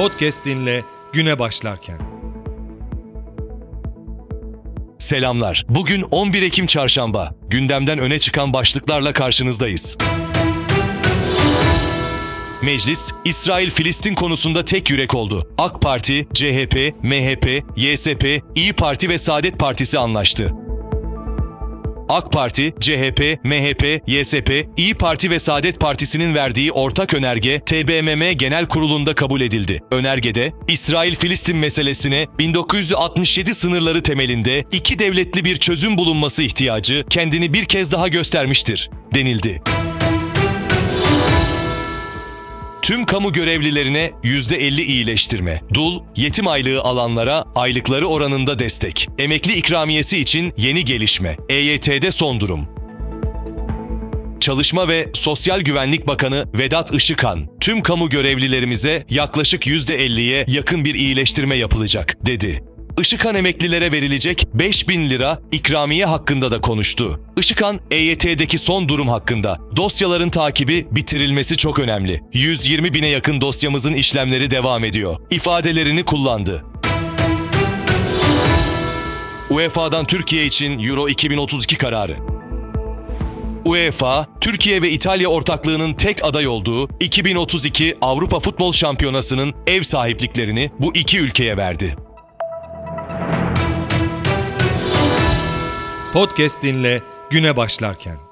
Podcast dinle güne başlarken. Selamlar. Bugün 11 Ekim Çarşamba. Gündemden öne çıkan başlıklarla karşınızdayız. Meclis, İsrail-Filistin konusunda tek yürek oldu. AK Parti, CHP, MHP, YSP, İyi Parti ve Saadet Partisi anlaştı. AK Parti, CHP, MHP, YSP, İyi Parti ve Saadet Partisi'nin verdiği ortak önerge TBMM Genel Kurulu'nda kabul edildi. Önergede İsrail-Filistin meselesine 1967 sınırları temelinde iki devletli bir çözüm bulunması ihtiyacı kendini bir kez daha göstermiştir denildi. Tüm kamu görevlilerine %50 iyileştirme, dul, yetim aylığı alanlara aylıkları oranında destek, emekli ikramiyesi için yeni gelişme, EYT'de son durum. Çalışma ve Sosyal Güvenlik Bakanı Vedat Işıkhan, tüm kamu görevlilerimize yaklaşık %50'ye yakın bir iyileştirme yapılacak, dedi. Işıkhan emeklilere verilecek 5000 lira ikramiye hakkında da konuştu. Işıkhan, EYT'deki son durum hakkında dosyaların takibi bitirilmesi çok önemli. 120 bine yakın dosyamızın işlemleri devam ediyor. ifadelerini kullandı. UEFA'dan Türkiye için Euro 2032 kararı. UEFA, Türkiye ve İtalya ortaklığının tek aday olduğu 2032 Avrupa Futbol Şampiyonası'nın ev sahipliklerini bu iki ülkeye verdi. Podcast dinle güne başlarken.